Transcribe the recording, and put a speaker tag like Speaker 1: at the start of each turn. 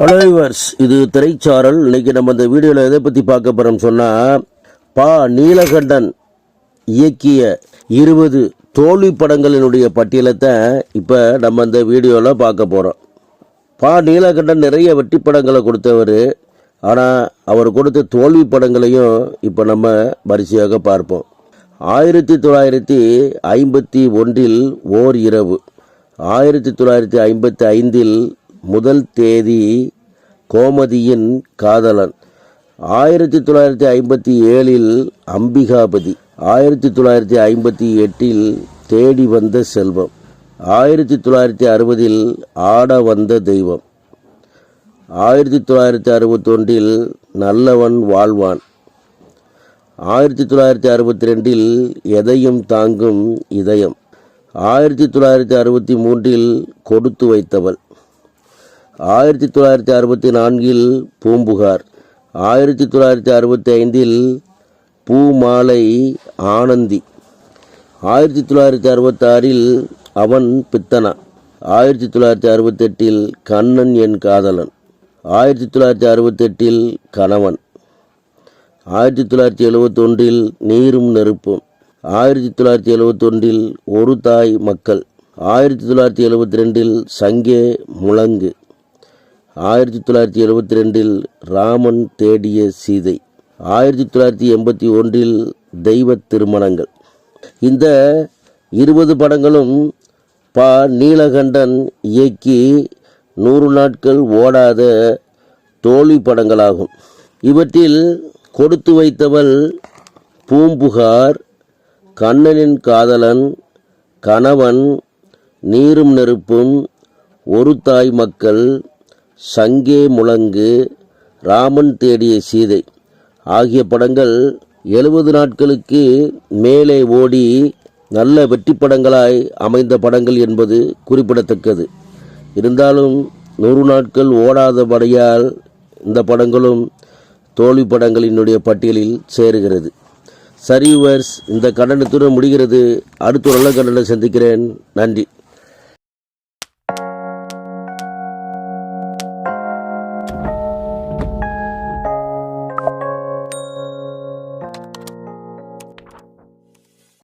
Speaker 1: Hello yours இது திரைச்சாரல். இன்னைக்கு நம்ம இந்த வீடியோவில் எதை பற்றி பார்க்க போகிறோம் சொன்னால் பா. நீலகண்டன் இயக்கிய இருபது தோல்வி படங்களினுடைய பட்டியலை தான் இப்போ நம்ம இந்த வீடியோவில் பார்க்க போகிறோம் பா. நீலகண்டன் நிறைய வெற்றி படங்களை கொடுத்தவர். ஆனால் அவர் கொடுத்த தோல்வி படங்களையும் இப்போ நம்ம வரிசையாக பார்ப்போம். ஆயிரத்தி தொள்ளாயிரத்தி ஐம்பத்தி ஒன்றில் ஓர் இரவு. ஆயிரத்தி தொள்ளாயிரத்தி ஐம்பத்தி ஐந்தில் முதல் தேதி கோமதியின் காதலன். ஆயிரத்தி தொள்ளாயிரத்தி ஐம்பத்தி ஏழில் அம்பிகாபதி. ஆயிரத்தி தொள்ளாயிரத்தி ஐம்பத்தி எட்டில் தேடி வந்த செல்வம். ஆயிரத்தி தொள்ளாயிரத்தி அறுபதில் ஆட வந்த தெய்வம். ஆயிரத்தி தொள்ளாயிரத்தி அறுபத்தொன்றில் நல்லவன் வாழ்வான். ஆயிரத்தி தொள்ளாயிரத்தி அறுபத்தி ரெண்டில் எதையும் தாங்கும் இதயம். ஆயிரத்தி தொள்ளாயிரத்தி அறுபத்தி மூன்றில் கொடுத்து வைத்தவள். ஆயிரத்தி தொள்ளாயிரத்தி அறுபத்தி நான்கில் பூம்புகார். ஆயிரத்தி தொள்ளாயிரத்தி அறுபத்தி ஐந்தில் பூமாலை ஆனந்தி. ஆயிரத்தி தொள்ளாயிரத்தி அறுபத்தாறில் அவன் பித்தனா. ஆயிரத்தி தொள்ளாயிரத்தி அறுபத்தெட்டில் கண்ணன் என் காதலன். ஆயிரத்தி தொள்ளாயிரத்தி அறுபத்தெட்டில் கணவன். ஆயிரத்தி தொள்ளாயிரத்தி எழுபத்தொன்றில் நீரும் நெருப்பும். ஆயிரத்தி தொள்ளாயிரத்தி எழுபத்தொன்றில் ஒரு தாய் மக்கள். ஆயிரத்தி தொள்ளாயிரத்தி எழுபத்தி ரெண்டில் சங்கே முழங்கு. ஆயிரத்தி தொள்ளாயிரத்தி எழுபத்தி ரெண்டில் ராமன் தேடிய சீதை ஆயிரத்தி தொள்ளாயிரத்தி எண்பத்தி ஒன்றில் தெய்வ திருமணங்கள். இந்த இருபது படங்களும் ப. நீலகண்டன் இயக்கி நூறு நாட்கள் ஓடாத தோல்வி படங்களாகும். இவற்றில் கொடுத்து வைத்தவள் பூம்புகார் கண்ணனின் காதலன் கணவன் நீரும் நெருப்பும் ஒரு தாய் மக்கள் சங்கே முழங்கு ராமன் தேடிய சீதை. ஆகிய படங்கள் எழுபது நாட்களுக்கு மேலே ஓடி நல்ல வெற்றி படங்களாய் அமைந்த படங்கள் என்பது குறிப்பிடத்தக்கது. இருந்தாலும் நூறு நாட்கள் ஓடாதபடியால் இந்த படங்களும் தோல்வி படங்களினுடைய பட்டியலில் சேருகிறது. சரிவர்ஸ் இந்த கண்டனத்துடன் முடிகிறது. அடுத்த நல்ல கண்டனம் சந்திக்கிறேன். நன்றி.